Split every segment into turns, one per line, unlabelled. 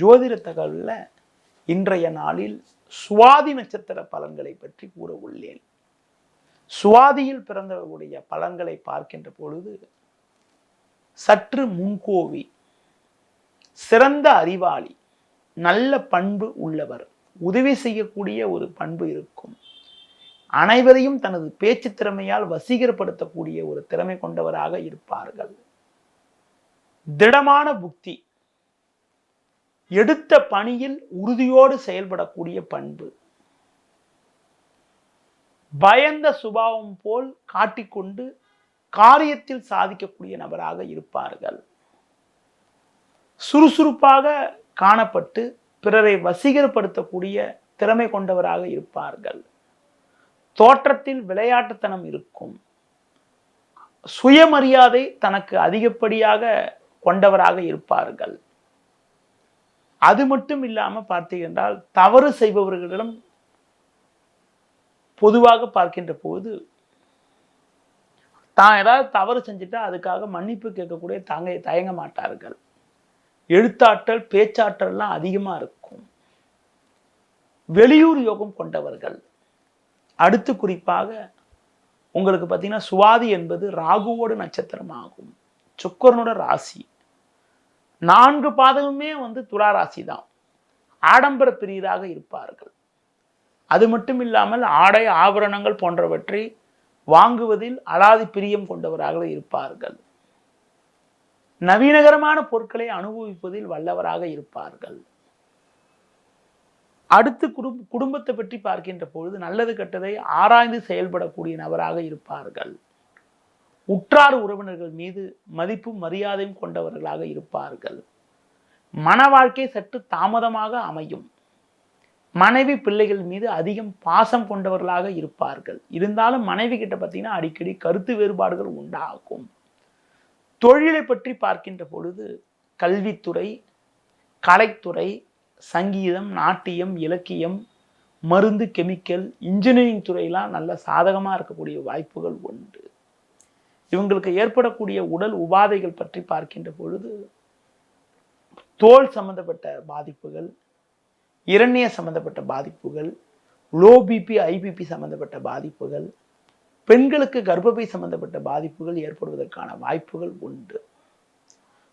ஜோதிட தகவலில் இன்றைய நாளில் சுவாதி நட்சத்திர பலன்களை பற்றி கூற உள்ளேன். சுவாதியில் பிறந்தவர்களுடைய பலன்களை பார்க்கின்ற பொழுது சற்று முன்கோவி சிறந்த அறிவாளி நல்ல பண்பு உள்ளவர் உதவி செய்யக்கூடிய ஒரு பண்பு இருக்கும். அனைவரையும் தனது பேச்சு திறமையால் வசீகரப்படுத்தக்கூடிய ஒரு திறமை கொண்டவராக இருப்பார்கள். திடமான புக்தி எடுத்த பணியில் உறுதியோடு செயல்படக்கூடிய பண்பு. பயந்த சுபாவம் போல் காட்டிக்கொண்டு காரியத்தில் சாதிக்கக்கூடிய நபராக இருப்பார்கள். சுறுசுறுப்பாக காணப்பட்டு பிறரை வசீகரப்படுத்தக்கூடிய திறமை கொண்டவராக இருப்பார்கள். தோற்றத்தில் விளையாட்டுத்தனம் இருக்கும். சுயமரியாதை தனக்கு அதிகப்படியாக கொண்டவராக இருப்பார்கள். அது மட்டும் இல்லாமல் பார்த்தீங்கன்றால் தவறு செய்பவர்களிடம் பொதுவாக பார்க்கின்ற போது தான் ஏதாவது தவறு செஞ்சுட்டா அதுக்காக மன்னிப்பு கேட்கக்கூடிய தாங்க தயங்க மாட்டார்கள். எழுத்தாற்றல் பேச்சாற்றல்லாம் அதிகமாக இருக்கும். வெளியூர் யோகம் கொண்டவர்கள். அடுத்து குறிப்பாக உங்களுக்கு பார்த்தீங்கன்னா சுவாதி என்பது ராகுவோட நட்சத்திரமாகும். சுக்கரனோட ராசி. நான்கு பாதமுமே வந்து துலா ராசி தான் ஆடம்பர பிரியராக இருப்பார்கள். அது மட்டும் இல்லாமல் ஆடை ஆபரணங்கள் போன்றவற்றை வாங்குவதில் அலாதி பிரியம் கொண்டவராக இருப்பார்கள். நவீனகரமான பொருட்களை அனுபவிப்பதில் வல்லவராக இருப்பார்கள். அடுத்து குடும் குடும்பத்தை பற்றி பார்க்கின்ற பொழுது நல்லது கெட்டதை ஆராய்ந்து செயல்படக்கூடிய நபராக இருப்பார்கள். உற்றார் உறவினர்கள் மீது மதிப்பும் மரியாதையும் கொண்டவர்களாக இருப்பார்கள். மன வாழ்க்கை சற்று தாமதமாக அமையும். மனைவி பிள்ளைகள் மீது அதிகம் பாசம் கொண்டவர்களாக இருப்பார்கள். இருந்தாலும் மனைவி கிட்ட பார்த்தீங்கன்னா அடிக்கடி கருத்து வேறுபாடுகள் உண்டாகும். தொழிலை பற்றி பார்க்கின்ற பொழுது கல்வித்துறை கலைத்துறை சங்கீதம் நாட்டியம் இலக்கியம் மருந்து கெமிக்கல் இன்ஜினியரிங் துறையெல்லாம் நல்ல சாதகமாக இருக்கக்கூடிய வாய்ப்புகள் உண்டு. இவங்களுக்கு ஏற்படக்கூடிய உடல் உபாதைகள் பற்றி பார்க்கின்ற பொழுது தோல் சம்பந்தப்பட்ட பாதிப்புகள் இரண்ய சம்பந்தப்பட்ட பாதிப்புகள் லோ பிபி ஐபிபி சம்பந்தப்பட்ட பாதிப்புகள் பெண்களுக்கு கர்ப்பப்பை சம்பந்தப்பட்ட பாதிப்புகள் ஏற்படுவதற்கான வாய்ப்புகள் உண்டு.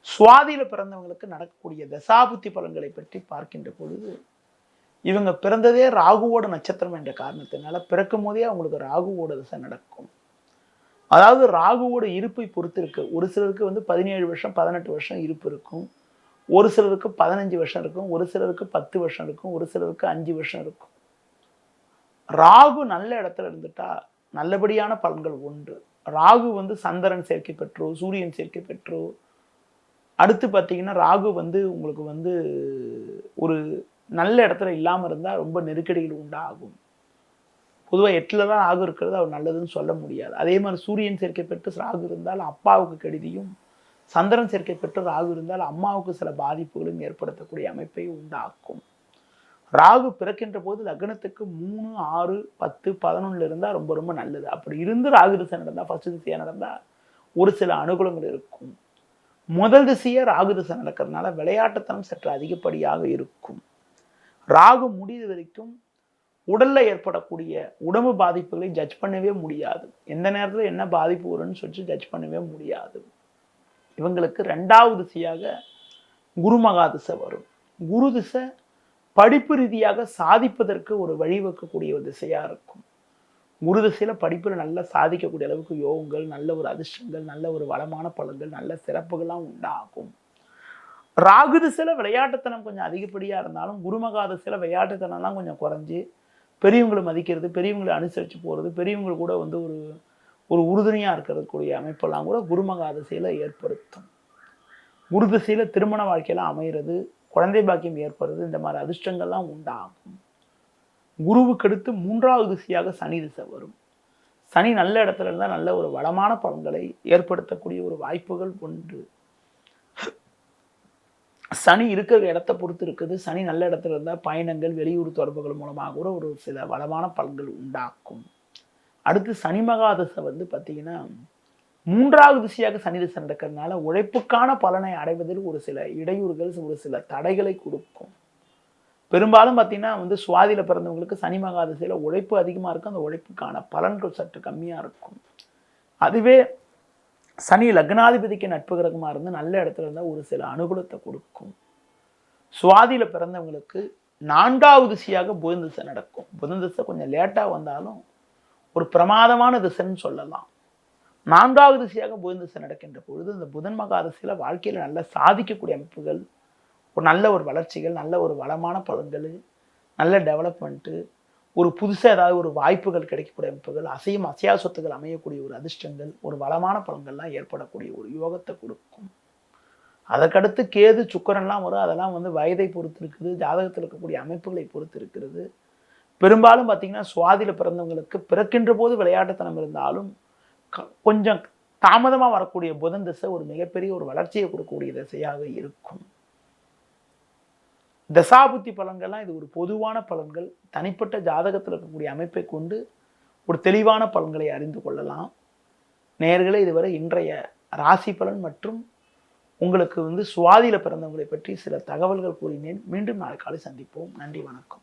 சுவாதியில் பிறந்தவங்களுக்கு நடக்கக்கூடிய தசாபுத்தி பலன்களை பற்றி பார்க்கின்ற பொழுது இவங்க பிறந்ததே ராகுவோட நட்சத்திரம் என்ற காரணத்தினால பிறக்கும் போதே அவங்களுக்கு ராகுவோட தசை நடக்கும். அதாவது ராகுவோட இருப்பை பொறுத்து இருக்கு. ஒரு சிலருக்கு வந்து பதினேழு வருஷம் பதினெட்டு வருஷம் இருப்பு இருக்கும். ஒரு சிலருக்கு பதினஞ்சு வருஷம் இருக்கும். ஒரு சிலருக்கு பத்து வருஷம் இருக்கும். ஒரு சிலருக்கு அஞ்சு வருஷம் இருக்கும். ராகு நல்ல இடத்துல இருந்துட்டா நல்லபடியான பலன்கள் உண்டு. ராகு வந்து சந்திரன் சேர்க்கை பெற்றோ சூரியன் சேர்க்கை பெற்றோ அடுத்து பார்த்தீங்கன்னா ராகு வந்து உங்களுக்கு வந்து ஒரு நல்ல இடத்துல இல்லாமல் இருந்தால் ரொம்ப நெருக்கடிகள் உண்டாகும். பொதுவாக எட்டில் தான் ராகு இருக்கிறது அவர் நல்லதுன்னு சொல்ல முடியாது. அதே மாதிரி சூரியன் சேர்க்கை பெற்று ராகு இருந்தால் அப்பாவுக்கு கெடுதியும் சந்திரன் சேர்க்கை பெற்று ராகு இருந்தால் அம்மாவுக்கு சில பாதிப்புகளும் ஏற்படுத்தக்கூடிய அமைப்பை உண்டாக்கும். ராகு பிறக்கின்ற போது லக்னத்துக்கு மூணு ஆறு பத்து பதினொன்னுல இருந்தால் ரொம்ப ரொம்ப நல்லது. அப்படி இருந்து ராகு திசை நடந்தால் ஃபர்ஸ்ட் திசையாக நடந்தால் ஒரு சில அனுகூலங்கள் இருக்கும். முதல் திசையாக ராகு திசை நடக்கிறதுனால விளையாட்டுத்தனம் சற்று அதிகப்படியாக இருக்கும். ராகு முடிவு வரைக்கும் உடல்ல ஏற்படக்கூடிய உடம்பு பாதிப்புகளை ஜட்ஜ் பண்ணவே முடியாது. எந்த நேரத்தில் என்ன பாதிப்பு வரும்னு சொல்லி ஜட்ஜ் பண்ணவே முடியாது. இவங்களுக்கு ரெண்டாவது திசையாக குருமகா திசை வரும். குரு திசை படிப்பு ரீதியாக சாதிப்பதற்கு ஒரு வழிவகுக்கக்கூடிய ஒரு திசையாக இருக்கும். குரு திசையில் படிப்பில் நல்லா சாதிக்கக்கூடிய அளவுக்கு யோகங்கள் நல்ல ஒரு அதிர்ஷ்டங்கள் நல்ல ஒரு வளமான பலன்கள் நல்ல சிறப்புகள்லாம் உண்டாகும். ராகு திசையில் விளையாட்டுத்தனம் கொஞ்சம் அதிகப்படியாக இருந்தாலும் குருமகா திசையில் விளையாட்டுத்தனம்லாம் கொஞ்சம் குறைஞ்சி பெரியவங்களை மதிக்கிறது பெரியவங்களை அனுசரித்து போகிறது பெரியவங்க கூட வந்து ஒரு ஒரு உறுதுணையாக இருக்கிறதுக்கூடிய அமைப்பெல்லாம் கூட குருமகா திசையில் ஏற்படுத்தும். குரு திசையில் திருமண வாழ்க்கையெல்லாம் அமைகிறது குழந்தை பாக்கியம் ஏற்படுறது இந்த மாதிரி அதிர்ஷ்டங்கள்லாம் உண்டாகும். குருவுக்கு அடுத்து மூன்றாவது திசையாக சனி திசை வரும். சனி நல்ல இடத்துல இருந்தால் நல்ல ஒரு வளமான பலன்களை ஏற்படுத்தக்கூடிய ஒரு வாய்ப்புகள் ஒன்று சனி இருக்கிற இடத்த பொறுத்து இருக்குது. சனி நல்ல இடத்துல இருந்தால் பயணங்கள் வெளியூர் தொடர்புகள் மூலமாக கூட ஒரு சில வளமான பலன்கள் உண்டாக்கும். அடுத்து சனி மகாதசை வந்து பார்த்திங்கன்னா மூன்றாவது திசையாக சனி திசை நடக்கிறதுனால உழைப்புக்கான பலனை அடைவதில் ஒரு சில இடையூறுகள் ஒரு சில தடைகளை கொடுக்கும். பெரும்பாலும் பார்த்திங்கன்னா வந்து சுவாதியில் பிறந்தவங்களுக்கு சனி மகாதிசையில் உழைப்பு அதிகமாக இருக்கும். அந்த உழைப்புக்கான பலன்கள் சற்று கம்மியாக இருக்கும். அதுவே சனி லக்னாதிபதிக்கு நட்பு கிரகமாக இருந்து நல்ல இடத்துல இருந்தால் ஒரு சில அனுகூலத்தை கொடுக்கும். சுவாதியில் பிறந்தவங்களுக்கு நான்காவது திசையாக புதன் திசை நடக்கும். புதன் திசை கொஞ்சம் லேட்டாக வந்தாலும் ஒரு பிரமாதமான திசைன்னு சொல்லலாம். நான்காவது திசையாக புதன் திசை நடக்கின்ற பொழுது இந்த புதன் மகா வாழ்க்கையில் வாழ்க்கையில நல்ல சாதிக்கக்கூடிய அமைப்புகள் ஒரு நல்ல ஒரு வளர்ச்சிகள் நல்ல ஒரு வளமான பலன்கள் நல்ல டெவலப்மெண்ட்டு ஒரு புதுசாக ஏதாவது ஒரு வாய்ப்புகள் கிடைக்கக்கூடிய அமைப்புகள் அசையும் அசையா சொத்துக்கள் அமையக்கூடிய ஒரு அதிர்ஷ்டங்கள் ஒரு வளமான பலன்கள்லாம் ஏற்படக்கூடிய ஒரு யோகத்தை கொடுக்கும். அதற்கடுத்து கேது சுக்கரன்லாம் வரும். அதெல்லாம் வந்து வயதை பொறுத்து இருக்குது ஜாதகத்தில் இருக்கக்கூடிய அமைப்புகளை பொறுத்து இருக்கிறது பெரும்பாலும் பார்த்தீங்கன்னா சுவாதியில் பிறந்தவங்களுக்கு பிறக்கின்ற போது விளையாட்டுத்தனம் இருந்தாலும் க- கொஞ்சம் தாமதமாக வரக்கூடிய புதன் திசை ஒரு மிகப்பெரிய ஒரு வளர்ச்சியை கொடுக்கக்கூடிய திசையாக இருக்கும். தசாபுத்தி பலன்கள்லாம் இது ஒரு பொதுவான பலன்கள். தனிப்பட்ட ஜாதகத்தில் இருக்கக்கூடிய அமைப்பை கொண்டு ஒரு தெளிவான பலன்களை அறிந்து கொள்ளலாம். நேர்களை இதுவரை இன்றைய ராசி பலன் மற்றும் உங்களுக்கு வந்து சுவாதியில் பிறந்தவங்களை பற்றி சில தகவல்கள் கூறினேன். மீண்டும் நாளை காலை சந்திப்போம். நன்றி வணக்கம்.